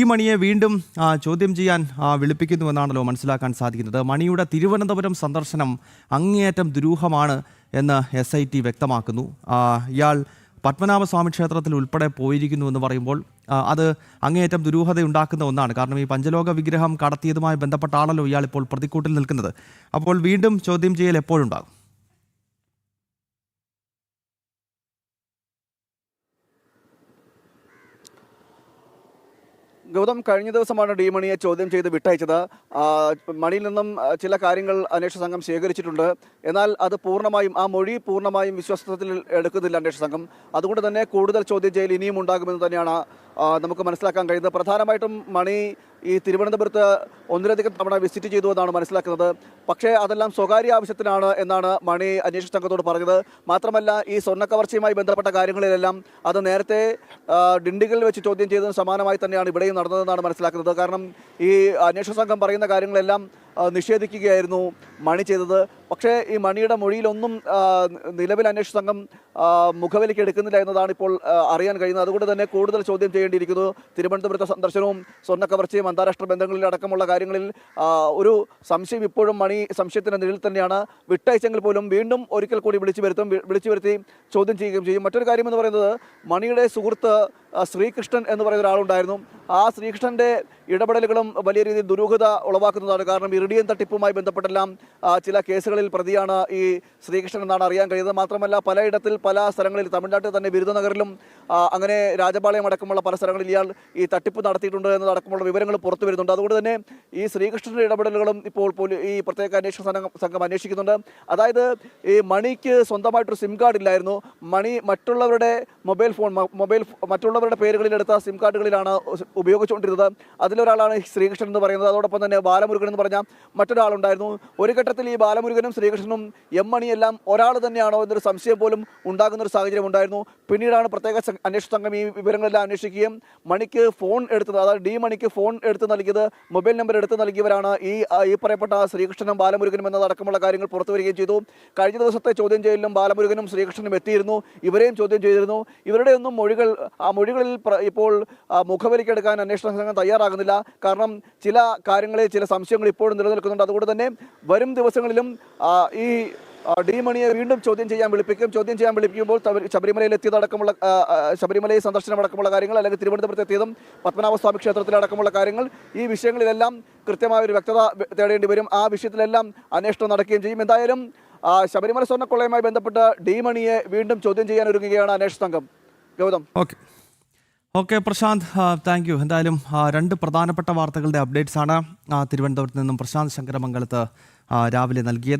ഈ മണിയെ വീണ്ടും ചോദ്യം ചെയ്യാൻ വിളിപ്പിക്കുന്നുവെന്നാണല്ലോ മനസ്സിലാക്കാൻ സാധിക്കുന്നത്. മണിയുടെ തിരുവനന്തപുരം സന്ദർശനം അങ്ങേയറ്റം ദുരൂഹമാണ് എന്ന് എസ് ഐ ടി വ്യക്തമാക്കുന്നു. ഇയാൾ പത്മനാഭസ്വാമി ക്ഷേത്രത്തിൽ ഉൾപ്പെടെ പോയിരിക്കുന്നു എന്ന് പറയുമ്പോൾ അത് അങ്ങേയറ്റം ദുരൂഹത ഉണ്ടാക്കുന്ന ഒന്നാണ്. കാരണം ഈ പഞ്ചലോക വിഗ്രഹം കടത്തിയതുമായി ബന്ധപ്പെട്ടാണല്ലോ ഇയാൾ ഇപ്പോൾ പ്രതിക്കൂട്ടിൽ നിൽക്കുന്നത്. അപ്പോൾ വീണ്ടും ചോദ്യം ചെയ്യൽ എപ്പോഴുണ്ടാകും? ഗൗതം കഴിഞ്ഞ ദിവസമാണ് ഡി മണിയെ ചോദ്യം ചെയ്ത് വിട്ടയച്ചത്. മണിയിൽ നിന്നും ചില കാര്യങ്ങൾ അന്വേഷണ സംഘം ശേഖരിച്ചിട്ടുണ്ട്. എന്നാൽ അത് പൂർണമായും ആ മൊഴി പൂർണമായും വിശ്വാസത്തിൽ എടുക്കുന്നില്ല അന്വേഷണ സംഘം. അതുകൊണ്ട് തന്നെ കൂടുതൽ ചോദ്യം ചെയ്യൽ ഇനിയും ഉണ്ടാകുമെന്ന് തന്നെയാണ് നമുക്ക് മനസ്സിലാക്കാൻ കഴിയുന്നത്. പ്രധാനമായിട്ടും മണി ഈ തിരുവനന്തപുരത്ത് ഒന്നിലധികം തവണ വിസിറ്റ് ചെയ്തു എന്നാണ് മനസ്സിലാക്കുന്നത്. പക്ഷേ അതെല്ലാം സ്വകാര്യ ആവശ്യത്തിനാണ് എന്നാണ് മണി അന്വേഷണ സംഘത്തോട് പറഞ്ഞത്. മാത്രമല്ല ഈ സ്വർണക്കവർച്ചയുമായി ബന്ധപ്പെട്ട കാര്യങ്ങളിലെല്ലാം അത് നേരത്തെ ഡിണ്ടിഗലിൽ വെച്ച് ചോദ്യം ചെയ്തതിന് സമാനമായി തന്നെയാണ് ഇവിടെയും നടന്നതെന്നാണ് മനസ്സിലാക്കുന്നത്. കാരണം ഈ അന്വേഷണ സംഘം പറയുന്ന കാര്യങ്ങളെല്ലാം നിഷേധിക്കുകയായിരുന്നു. മണി ചെയ്തത്. പക്ഷേ ഈ മണിയുടെ മൊഴിയിലൊന്നും നിലവിൽ അന്വേഷണ സംഘം മുഖവിലേക്ക് എടുക്കുന്നില്ല എന്നതാണ് ഇപ്പോൾ അറിയാൻ കഴിയുന്നത്. അതുകൊണ്ട് തന്നെ കൂടുതൽ ചോദ്യം ചെയ്യേണ്ടിയിരിക്കുന്നു. തിരുവനന്തപുരത്തെ സന്ദർശനവും സ്വർണക്കവർച്ചയും അന്താരാഷ്ട്ര ബന്ധങ്ങളിൽ അടക്കമുള്ള കാര്യങ്ങളിൽ ഒരു സംശയം ഇപ്പോഴും മണി സംശയത്തിന്റെ നിഴൽ തന്നെയാണ്. വിട്ടയച്ചെങ്കിൽ പോലും വീണ്ടും ഒരിക്കൽ കൂടി വിളിച്ചു വരുത്തും വിളിച്ചു വരുത്തി ചോദ്യം ചെയ്യുകയും ചെയ്യും. മറ്റൊരു കാര്യം എന്ന് പറയുന്നത് മണിയുടെ സുഹൃത്ത് ശ്രീകൃഷ്ണൻ എന്ന് പറയുന്ന ഒരാളുണ്ടായിരുന്നു. ആ ശ്രീകൃഷ്ണന്റെ ഇടപെടലുകളും വലിയ രീതിയിൽ ദുരൂഹത ഉളവാക്കുന്നതാണ് കാരണം ഇറിഡിയൻ തട്ടിപ്പുമായി ബന്ധപ്പെട്ടെല്ലാം ചില കേസുകളിൽ പ്രതിയാണ് ഈ ശ്രീകൃഷ്ണൻ എന്നാണ് അറിയാൻ കഴിയുന്നത്. മാത്രമല്ല പലയിടത്തിൽ പല സ്ഥലങ്ങളിൽ തമിഴ്നാട്ടിൽ തന്നെ ബിരുദനഗറിലും അങ്ങനെ രാജപാളയം അടക്കമുള്ള പല സ്ഥലങ്ങളിൽ ഇയാൾ ഈ തട്ടിപ്പ് നടത്തിയിട്ടുണ്ട് എന്നതടക്കമുള്ള വിവരങ്ങൾ പുറത്തു വരുന്നുണ്ട്. അതുകൊണ്ട് തന്നെ ഈ ശ്രീകൃഷ്ണന്റെ ഇടപെടലുകളും ഇപ്പോൾ ഈ പ്രത്യേക അന്വേഷണ സംഘം സംഘം അന്വേഷിക്കുന്നുണ്ട്. അതായത് ഈ മണിക്ക് സ്വന്തമായിട്ടൊരു സിം കാർഡ് ഇല്ലായിരുന്നു. മണി മറ്റുള്ളവരുടെ മൊബൈൽ ഫോൺ മൊബൈൽ മറ്റുള്ളവരുടെ പേരുകളിൽ എടുത്ത സിം കാർഡുകളിലാണ് ഉപയോഗിച്ചുകൊണ്ടിരുന്നത്. അതിലൊരാളാണ് ശ്രീകൃഷ്ണൻ എന്ന് പറയുന്നത്. അതോടൊപ്പം തന്നെ ബാലമുരുകൻ എന്ന് പറഞ്ഞ മറ്റൊരാളുണ്ടായിരുന്നു. ഒരു ഘട്ടത്തിൽ ഈ ബാലമുരുകനും ശ്രീകൃഷ്ണനും എം മണിയെല്ലാം ഒരാൾ തന്നെയാണോ എന്നൊരു സംശയം പോലും ഉണ്ടാകുന്ന ഒരു സാഹചര്യം ഉണ്ടായിരുന്നു. പിന്നീടാണ് പ്രത്യേക അന്വേഷണ സംഘം ഈ വിവരങ്ങളെല്ലാം അന്വേഷിക്കുകയും മണിക്ക് ഫോൺ എടുത്തത് അതായത് ഡി മണിക്ക് ഫോൺ എടുത്ത് നൽകിയത് മൊബൈൽ നമ്പർ എടുത്ത് നൽകിയവരാണ് ഈ ഈ പറയപ്പെട്ട ശ്രീകൃഷ്ണനും ബാലമുരുകനും എന്നതടക്കമുള്ള കാര്യങ്ങൾ പുറത്തു വരികയും ചെയ്തു. കഴിഞ്ഞ ദിവസത്തെ ചോദ്യം ചെയ്യലിലും ബാലമുരുകനും ശ്രീകൃഷ്ണനും എത്തിയിരുന്നു. ഇവരെയും ചോദ്യം ചെയ്തിരുന്നു. ഇവരുടെ ഒന്നും മൊഴികൾ ആ മൊഴികളിൽ ഇപ്പോൾ മുഖവരിക്കെടുക്കാൻ അന്വേഷണ സംഘം തയ്യാറാകുന്നില്ല. കാരണം ചില കാര്യങ്ങളിൽ ചില സംശയങ്ങൾ ഇപ്പോഴും നിലനിൽക്കുന്നുണ്ട്. അതുകൊണ്ട് തന്നെ വരും ദിവസങ്ങളിലും ഈ ഡി മണിയെ വീണ്ടും ചോദ്യം ചെയ്യാൻ വിളിപ്പിക്കും. ചോദ്യം ചെയ്യാൻ വിളിപ്പിക്കുമ്പോൾ ശബരിമലയിൽ എത്തിയതടക്കമുള്ള ശബരിമലയിൽ സന്ദർശനം അടക്കമുള്ള കാര്യങ്ങൾ അല്ലെങ്കിൽ തിരുവനന്തപുരത്ത് എത്തിയതും പത്മനാഭസ്വാമി ക്ഷേത്രത്തിലടക്കമുള്ള കാര്യങ്ങൾ ഈ വിഷയങ്ങളിലെല്ലാം കൃത്യമായ ഒരു വ്യക്തത തേടേണ്ടി വരും. ആ വിഷയത്തിലെല്ലാം അന്വേഷണം നടക്കുകയും ചെയ്യും. എന്തായാലും ശബരിമല സ്വർണക്കൊള്ളയുമായി ബന്ധപ്പെട്ട് ഡി മണിയെ വീണ്ടും ചോദ്യം ചെയ്യാൻ ഒരുങ്ങുകയാണ് അന്വേഷണ സംഘം. Gautham. Okay. Okay Prashanth thank you എന്തായാലും രണ്ട് പ്രധാനപ്പെട്ട വാർത്തകളുടെ അപ്ഡേറ്റ്സ് ആണ് തിരുവനന്തപുരത്ത് നിന്നും പ്രശാന്ത് ശങ്കരമംഗലത്ത് രാവിലെ നൽകിയത്.